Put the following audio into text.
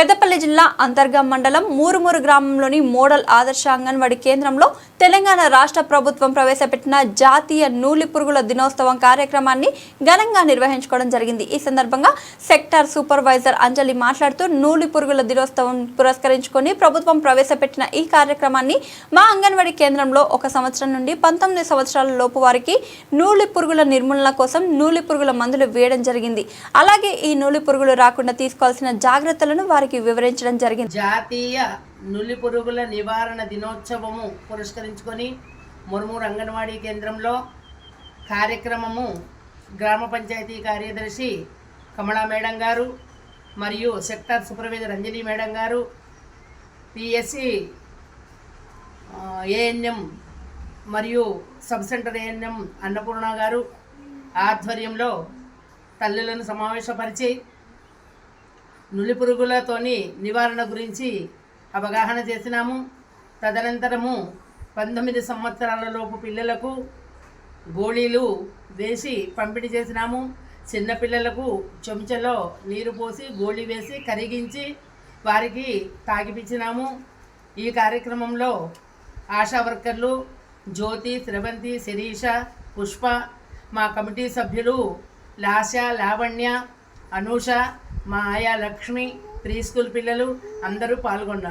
పెద్దపల్లి జిల్లా అంతర్గం మండలం మూరుమూరు గ్రామంలోని మోడల్ ఆదర్శ అంగన్వాడి కేంద్రంలో తెలంగాణ రాష్ట్ర ప్రభుత్వం ప్రవేశపెట్టిన జాతీయ నూలి పురుగుల దినోత్సవం కార్యక్రమాన్ని ఘనంగా నిర్వహించుకోవడం జరిగింది. ఈ సందర్భంగా సెక్టార్ సూపర్వైజర్ అంజలి మాట్లాడుతూ నూలి పురుగుల దినోత్సవం పురస్కరించుకొని ప్రభుత్వం ప్రవేశపెట్టిన ఈ కార్యక్రమాన్ని మా అంగన్వాడీ కేంద్రంలో ఒక సంవత్సరం నుండి పంతొమ్మిది సంవత్సరాల లోపు వారికి నూలి పురుగుల నిర్మూలన కోసం నూలి పురుగుల మందులు వేయడం జరిగింది. అలాగే ఈ నూలి పురుగులు రాకుండా తీసుకోవాల్సిన జాగ్రత్తలను వారికి వివరించడం జరిగింది. జాతీయ నులి పురుగుల నివారణ దినోత్సవము పురస్కరించుకొని మురుమూరు అంగన్వాడీ కేంద్రంలో కార్యక్రమము గ్రామ పంచాయతీ కార్యదర్శి కమలా మేడం గారు మరియు సెక్టార్ సూపర్వైజర్ అంజలి మేడం గారు పిఎస్సి ఏఎన్ఎం మరియు సబ్ సెంటర్ ఏఎన్ఎం అన్నపూర్ణ గారు ఆధ్వర్యంలో తల్లులను సమావేశపరిచి నులి పురుగులతోని నివారణ గురించి అవగాహన చేసినాము. తదనంతరము పంతొమ్మిది సంవత్సరాలలోపు పిల్లలకు గోళీలు వేసి పంపిణీ చేసినాము. చిన్నపిల్లలకు చెంచలో నీరు పోసి గోళీ వేసి కరిగించి వారికి తాగిపించినాము. ఈ కార్యక్రమంలో ఆశా వర్కర్లు జ్యోతి శ్రవంతి శిరీష పుష్ప మా కమిటీ సభ్యులు లాశ లావణ్య అనూష మా ఆయా లక్ష్మి ప్రీ స్కూల్ పిల్లలు అందరూ పాల్గొన్నారు.